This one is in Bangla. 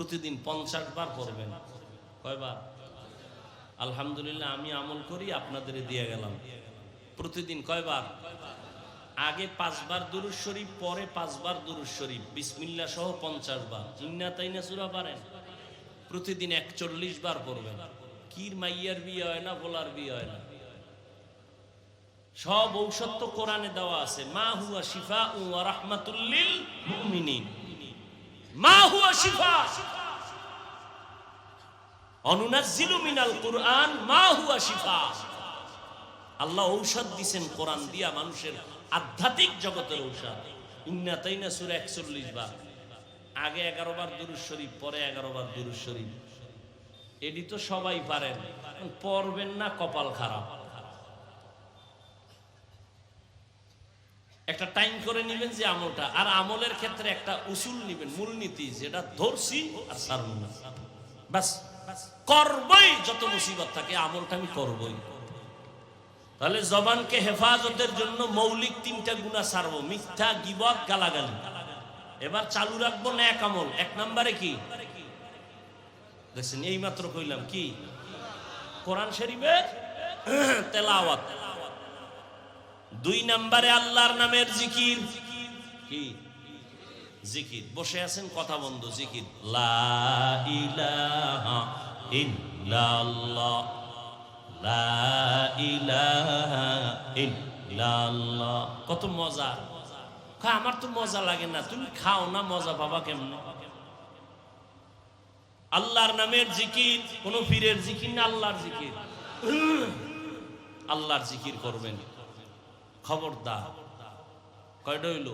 প্রতিদিন পঞ্চাশ বার পড়বেন কয়বার? আলহামদুলিল্লাহ, আমি আমল করি আপনাদের দিয়ে গেলাম। প্রতিদিন কয়বার? আগে পাঁচবার দুরুজ শরীফ, পরে পাঁচবার দুরুজ শরীফ। বিসমিল্লা সহ পঞ্চাশ বার। ইন্না তাইনা সুরা পারেন? প্রতিদিন একচল্লিশ বার পড়বেন। কির মাইয়ার বিয়ে হয় না বলার বিয়ে হয় না? সব ঔষধ তো কোরআনে দেওয়া আছে। মা হুয়া শিফা ও রাহমাতুল্লিল মুমিনিন। মা হুয়া শিফা। মিনাল কুরআন, মা হুয়া শিফা। আল্লাহ ঔষধ দিছেন কোরআন দিয়া মানুষের আধ্যাত্মিক জগতের ঔষধ। ইন্না 41 বার আগে 11 বার দুরূদ শরীফ, পরে 11 বার শরীফ। এডি তো সবাই পারেন। পড়বেন না, কপাল খারাপ। একটা টাইম করে নেবেন যে আমলটা। আর আমলের ক্ষেত্রে একটা উসুল নেবেন, মূলনীতি, যেটা ধরছি আর সারব না। বাস করবই, যত মুসিবত থাকে, আমলটা আমি করবই। তাহলে জবানকে হেফাজতের জন্য মৌলিক তিনটা গুণা সারবো, মিথ্যা, গিবত, গালাগালি। এবার চালু রাখব না এক আমল। এক নম্বরে কি? দেখছেন এই মাত্র কইলাম কি? কোরআন শরীফের তেলাওয়াত। দুই নাম্বারে আল্লাহর নামের জিকির। কি? জিকির। বসে আছেন কথা বন্ধ জিকির। লা লা কত মজা। কয়, আমার তো মজা লাগে না। তুমি খাও না মজা পাবা কেমন? আল্লাহর নামের জিকির কোন পীরের জিকির না আল্লাহর জিকির? আল্লাহর জিকির করবেন। খবরদার। কয়টা হইল?